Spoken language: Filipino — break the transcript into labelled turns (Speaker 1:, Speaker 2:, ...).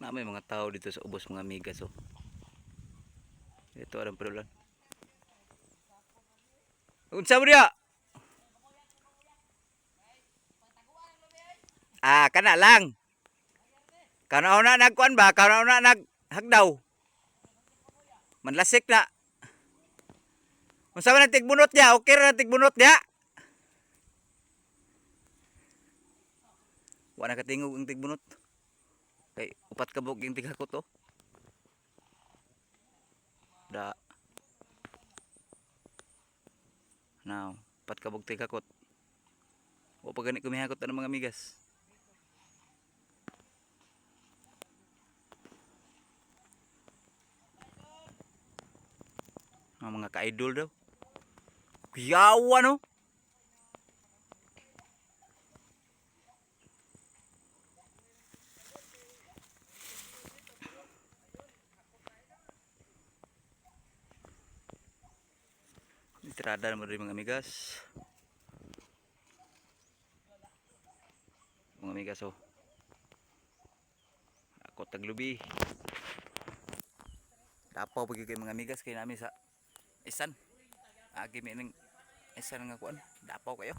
Speaker 1: Na may mga tao dito sa ubos mga migas oh. Ito ang perulan. Unsa mo diya? Ah, kana lang. Kana na nagkuan ba? Kana na naghagdaw. Manlasik na. Unsa man tigbunot niya? Okay ra tigbunot niya. Wala katingog ang tigbunot. Kay upat ka bug yung tighakot to. Da. Now, upat ka bug tighakot. O pag gani kumihakot ng mga migas. Ang mga ka-idol daw. Kuyawa no? Itirada naman rin mga migas. Mga migas oh. Ako taglubi. Tapaw pag kayo mga migas kay namin sa isan. Agi mi ning isan nga kuan. Dapaw kayo.